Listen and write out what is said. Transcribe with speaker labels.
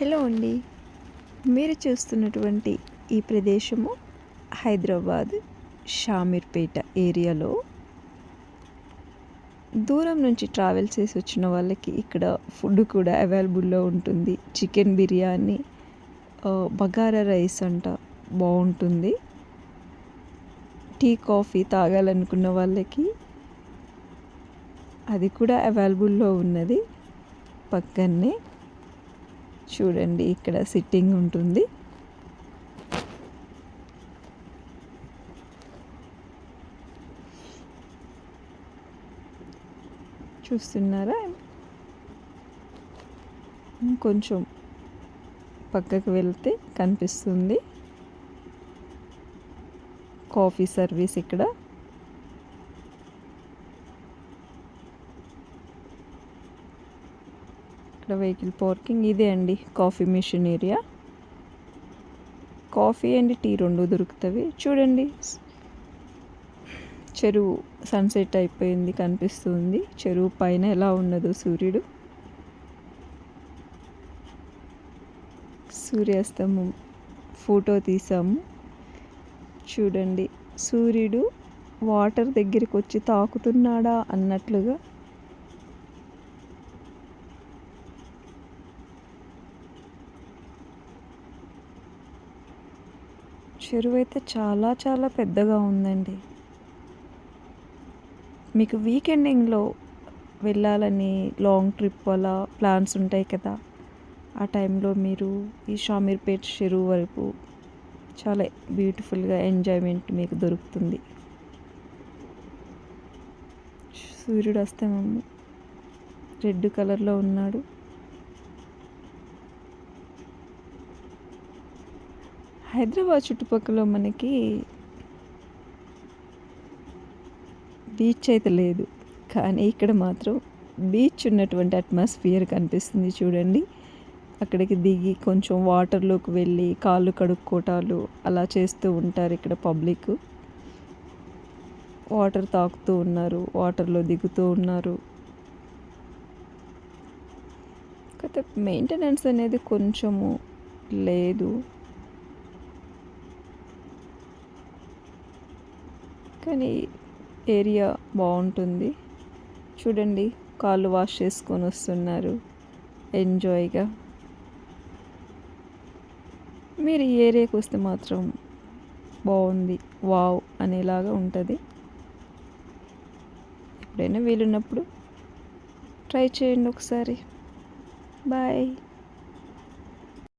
Speaker 1: Hello అండి. మీరు చూస్తున్నటువంటి ఈ ప్రదేశము హైదరాబాద్ షామీర్పేట ఏరియాలో. దూరం నుంచి ట్రావెల్ చేసి వచ్చిన వాళ్ళకి ఇక్కడ ఫుడ్ కూడా అవైలబుల్లో ఉంటుంది. చికెన్ బిర్యానీ బగారా రైస్ అంట బాగుంటుంది. టీ కాఫీ తాగాలనుకున్న వాళ్ళకి అది కూడా అవైలబుల్లో ఉన్నది. పక్కనే చూడండి ఇక్కడ సిట్టింగ్ ఉంటుంది. చూస్తున్నారా? కొంచెం పక్కకు వెళ్తే కనిపిస్తుంది. కాఫీ సర్వీస్ ఇక్కడ. ఇక్కడ వెహికల్ పార్కింగ్ ఇదే అండి. Coffee machine area. Coffee and tea రెండు దొరుకుతాయి చూడండి. చెరువు సన్సెట్ అయిపోయింది కనిపిస్తుంది. చెరువు పైన ఎలా ఉన్నదో సూర్యుడు. సూర్యాస్తమం ఫోటో తీసాము. చూడండి. సూర్యుడు వాటర్ దగ్గరికి వచ్చి తాకుతున్నాడా అన్నట్లుగా చెరువు అయితే చాలా చాలా పెద్దగా ఉందండి. మీకు వీకెండింగ్లో వెళ్ళాలని లాంగ్ ట్రిప్ అలా ప్లాన్స్ ఉంటాయి కదా ఆ టైంలో మీరు ఈ షామీర్పేట్ చెరువు వరకు చాలా బ్యూటిఫుల్గా ఎంజాయ్మెంట్ మీకు దొరుకుతుంది. సూర్యుడు అస్తమము రెడ్ కలర్లో ఉన్నాడు. హైదరాబాద్ చుట్టుపక్కల మనకి బీచ్ అయితే లేదు. కానీ ఇక్కడ మాత్రం బీచ్ ఉన్నటువంటి అట్మాస్ఫియర్ కనిపిస్తుంది చూడండి. అక్కడికి దిగి కొంచెం వాటర్లోకి వెళ్ళి కాళ్ళు కడుక్కోటాలు అలా చేస్తూ ఉంటారు ఇక్కడ పబ్లిక్. వాటర్ తాకుతూ ఉన్నారు వాటర్లో దిగుతూ ఉన్నారు. కాకపోతే మెయింటెనెన్స్ అనేది కొంచెము లేదు. కానీ ఏరియా బాగుంటుంది. చూడండి కాళ్ళు వాష్ చేసుకొని వస్తున్నారు. ఎంజాయ్గా. మీరు ఈ ఏరియాకి వస్తే మాత్రం బాగుంది. వావ్ అనేలాగా ఉంటుంది. ఎప్పుడైనా వీలున్నప్పుడు ట్రై చేయండి ఒకసారి. బాయ్.